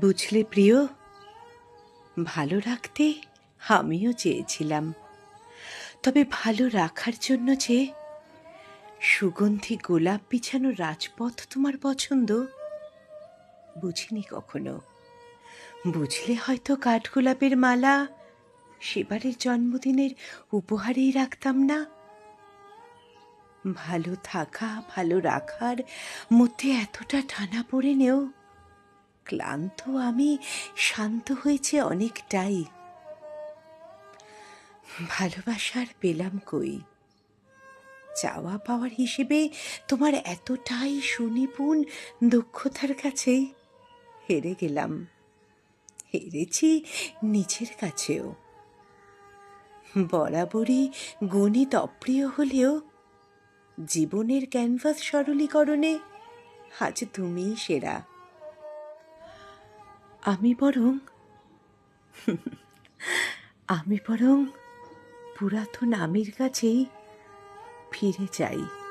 বুঝলে প্রিয়, ভালো রাখতে আমিও চেয়েছিলাম। তবে ভালো রাখার জন্য যে সুগন্ধি গোলাপ বিছানো রাজপথ তোমার পছন্দ, বুঝিনি কখনো। বুঝলে হয়তো কাঠগোলাপের মালা সেবারের জন্মদিনের উপহারেই রাখতাম না? ভালো থাকা, ভালো রাখার মধ্যে এতটা টানা পড়ে নেও। ক্লান্ত, আমি শান্ত হয়েছে অনেকটাই। ভালোবাসার পেলাম কই? চাওয়া পাওয়ার হিসেবে তোমার এতটাই সুনিপুণ দক্ষতার কাছেই হেরে গেলাম। হেরেছি নিজের কাছেও। বরাবরই গণিত অপ্রিয় হলেও জীবনের ক্যানভাস সরলীকরণে আজ তুমিই সেরা। আমি বরং আমি বরং পুরাতন আমির কাছেই ফিরে যাই।